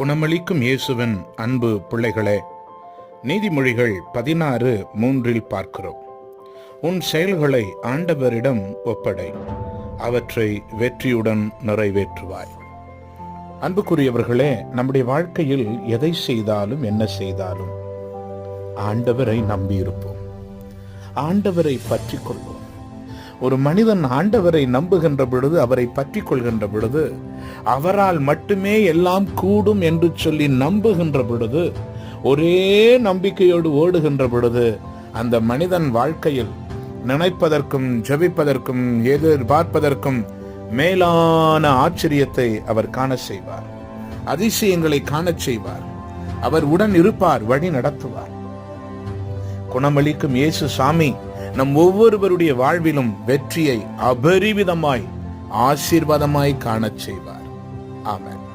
குணமளிக்கும் இயேசுவின் அன்பு பிள்ளைகளே நீதிமொழிகள் பதினாறு மூன்றில் பார்க்கிறோம். உன் செயல்களை ஆண்டவரிடம் ஒப்படை அவற்றை வெற்றியுடன் நிறைவேற்றுவாய். அன்புக்குரியவர்களே நம்முடைய வாழ்க்கையில் எதை செய்தாலும் என்ன செய்தாலும் ஆண்டவரை நம்பியிருப்போம். ஆண்டவரை பற்றிக் கொள்வோம். ஒரு மனிதன் ஆண்டவரை நம்புகின்ற பொழுது அவரை பற்றி கொள்கின்ற பொழுது அவரால் மட்டுமே எல்லாம் கூடும் என்று சொல்லி நம்புகின்ற பொழுது ஒரே நம்பிக்கையோடு ஓடுகின்ற பொழுது அந்த மனிதன் வாழ்க்கையில் நினைப்பதற்கும் ஜெபிப்பதற்கும் எதிர்பார்ப்பதற்கும் மேலான ஆச்சரியத்தை அவர் காண செய்வார். அதிசயங்களை காணச் செய்வார். அவர் உடன் இருப்பார் வழி நடத்துவார். குணமளிக்கும் இயேசு சாமி நம் ஒவ்வொருவருடைய வாழ்விலும் வெற்றியை அபரிவிதமாய் ஆசீர்வாதமாய் காணச் செய்வார். ஆமென்.